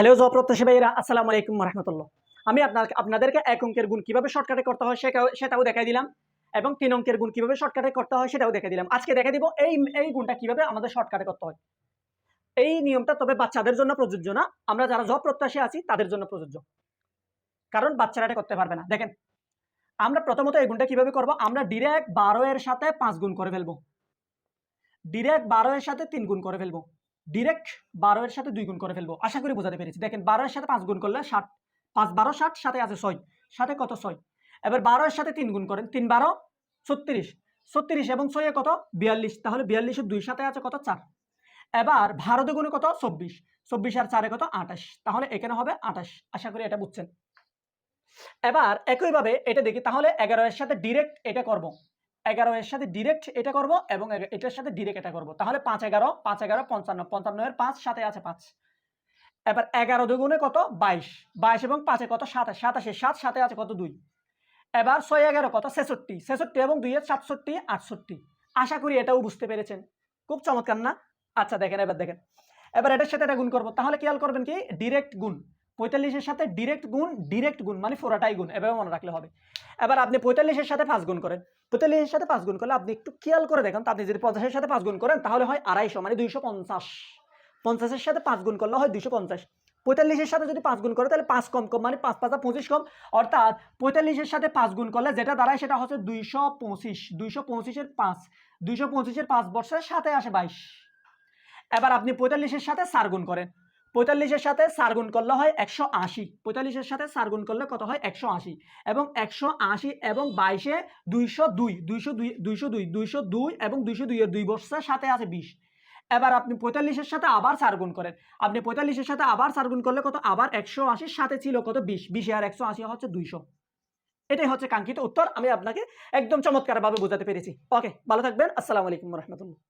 Hello job প্রত্যাশী ভাইরা আসসালামু আলাইকুম রহমতুল্লাহ আমি আপনার আপনাদেরকে এক অঙ্কের গুণ কীভাবে শর্টকাটে করতে হয় সেটাও দেখাই দিলাম এবং তিন অঙ্কের গুণ কীভাবে শর্টকাটে করতে হয় সেটাও দেখে দিলাম। আজকে দেখে দিব এই এই গুণটা কীভাবে আমাদের শর্টকাটে করতে হয়। এই নিয়মটা তবে বাচ্চাদের জন্য প্রযোজ্য না, আমরা যারা জব প্রত্যাশী আছি তাদের জন্য প্রযোজ্য। কারণ বাচ্চারা এটা করতে পারবে না। দেখেন, আমরা প্রথমত এই গুণটা কীভাবে করব? আমরা ডিরেক্ট বারো এর সাথে পাঁচ গুণ করে ফেলব। ডিরেক্ট বারো এর সাথে তিন গুণ করে ফেলব। ডিরেক্ট বারো এর সাথে দুই গুণ করে ফেলব। আশা করি বোঝাতে পেরেছি। দেখেন, বারো এর সাথে পাঁচ গুণ করলে ষাট, পাঁচ বারো, ষাট, সাথে আছে ছয়। সাথে কত ছয়? এবার বারো এর সাথে তিন গুণ করেন। তিন বারো, ছত্রিশ। ছত্রিশ এবং ছয়ে কত? বিয়াল্লিশ। তাহলে বিয়াল্লিশের দুই সাথে আছে কত? চার। এবার ভারতে গুণে কত? চব্বিশ। চব্বিশ আর চারে কত? আঠাশ। তাহলে এখানে হবে আঠাশ। আশা করি এটা বুঝছেন। এবার একইভাবে এটা দেখি, তাহলে এগারো এর সাথে ডিরেক্ট এটা করব। এগারো এর সাথে ডিরেক্ট এটা করব এবং এটার সাথে ডিরেক্ট এটা করব। তাহলে পাঁচ এগারো পাঁচ এগারো, পঞ্চান্ন পঞ্চান্ন এর পাঁচ সাথে আছে পাঁচ। এবার এগারো দুগুণে কত? বাইশ। বাইশ এবং পাঁচে কত? সাতাশ সাতাশে সাত সাথে আছে কত? দুই। এবার ছয় এগারো কত? ছেষট্টি। ছেষট্টি এবং দুইয়ের সাতষট্টি, আটষট্টি। আশা করি এটাও বুঝতে পেরেছেন। খুব চমৎকার না? আচ্ছা দেখেন, এবার দেখেন। এবার এটার সাথে এটা গুণ করব। তাহলে খেয়াল করবেন কি? ডিরেক্ট গুণ। পঁয়তাল্লিশের সাথে ডিরেক্ট গুণ ডিরেক্ট গুণ মানে ফোরাটাই গুণ, এভাবে মনে রাখলে হবে। এবার আপনি পঁয়তাল্লিশের সাথে পাঁচ গুণ করেন। পঁয়তাল্লিশের সাথে পাঁচ গুণ করলে আপনি একটু খেয়াল করে দেখেন, তো আপনি যদি পঞ্চাশের সাথে পাঁচ গুণ করেন, তাহলে হয় আড়াইশো মানে দুইশো পঞ্চাশ। পঞ্চাশের সাথে পাঁচ গুণ করলে হয় দুইশো পঞ্চাশ। পঁয়তাল্লিশের সাথে যদি পাঁচ গুণ করে, তাহলে পাঁচ কম কম মানে পাঁচ পাঁচা পঁচিশ কম। অর্থাৎ পঁয়তাল্লিশের সাথে পাঁচ গুণ করলে যেটা দাঁড়ায় সেটা হচ্ছে দুইশো পঁচিশ, দুইশো পঁচিশের পাঁচ। দুইশো পঁচিশের পাঁচ বর্ষের সাথে আসে বাইশ। এবার আপনি পঁয়তাল্লিশের সাথে চার গুণ করেন। পঁয়তাল্লিশের সাথে চার গুণ করলে হয় একশো আশি। পঁয়তাল্লিশের সাথে চার গুণ করলে কত হয়? একশো আশি। এবং একশো আশি এবং বাইশে দুইশো দুই। দুইশো দুই দুইশো দুই। দুইশো দুই এবং দুইশো দুইয়ের দুই বর্ষের সাথে আছে বিশ। এবার আপনি পঁয়তাল্লিশের সাথে আবার চার গুণ করেন। আপনি পঁয়তাল্লিশের সাথে আবার চার গুণ করলে কত? আবার একশো আশির সাথে ছিল কত? বিশ। বিশে আর একশো আশি হচ্ছে দুইশো। এটাই হচ্ছে কাঙ্ক্ষিত উত্তর। আমি আপনাকে একদম চমৎকারভাবে বোঝাতে পেরেছি। ওকে, ভালো থাকবেন। আসসালামু আলাইকুম রহমতুল্লাহ।